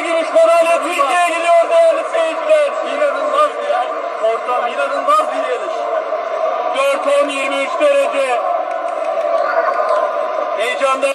Türkiye gümüş madalya Türkiye gidiyor değerli seyirciler. İnanılmaz bir yer. ortam, inanılmaz bir yarış. 4-10-23 derece. Heyecandan